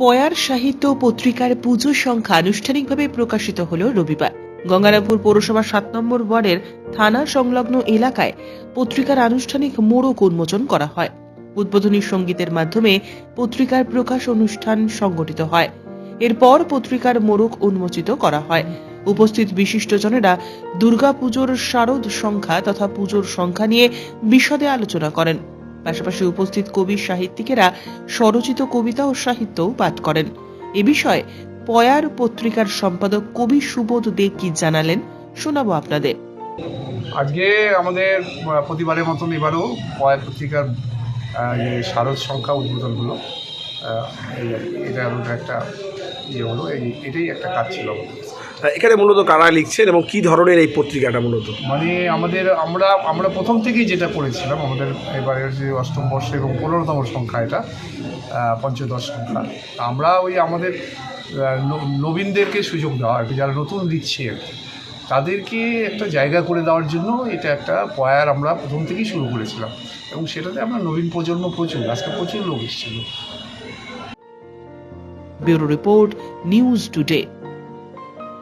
পয়ার সাহিত্য পত্রিকার পুজো সংখ্যা আনুষ্ঠানিকভাবে প্রকাশিত হল রবিবার। গঙ্গারামপুর পৌরসভা সাত নম্বর ওয়ার্ডের থানা সংলগ্ন এলাকায় পত্রিকার আনুষ্ঠানিক মোড়ক উন্মোচন করা হয়। উদ্বোধনী সঙ্গীতের মাধ্যমে পত্রিকার প্রকাশ অনুষ্ঠান সংগঠিত হয়। এরপর পত্রিকার মোড়ক উন্মোচিত করা হয়। উপস্থিত বিশিষ্টজনেরা দুর্গাপুজোর শারদ সংখ্যা তথা পুজোর সংখ্যা নিয়ে বিশদে আলোচনা করেন। পাশাপাশি উপস্থিত কবি সাহিত্যিকেরা স্বরচিত কবিতা ও সাহিত্যও পাঠ করেন এ বিষয়ে পয়ার পত্রিকার সম্পাদক কবি সুবোধ দে কি জানালেন, শোনাবো আপনাদের আজকে আমাদের প্রতিবারের মতন এবারও পয়ার পত্রিকার শারদ সংখ্যা উদ্বোধন হলো। এটা আমাদের একটা ইয়ে হলো এই এটাই একটা কাজ ছিল। এখানে মূলত কারা লিখছেন এবং কি ধরনের এই পত্রিকাটা মূলত? মানে আমাদের আমরা আমরা প্রথম থেকেই যেটা করেছিলাম আমাদের এবারের যে অষ্টম বর্ষ এবং পনেরোতম সংখ্যা এটা পঞ্চদশ সংখ্যা। আমরা ওই আমাদের নবীনদেরকে সুযোগ দেওয়া আর কি যারা নতুন লিখছে আর কি। তাদেরকে একটা জায়গা করে দেওয়ার জন্য এটা একটা পয়ার আমরা প্রথম থেকেই শুরু করেছিলাম। এবং সেটাতে আমরা নবীন প্রজন্ম প্রচুর, আজকে প্রচুর লোক এসেছিল। Bureau report news today.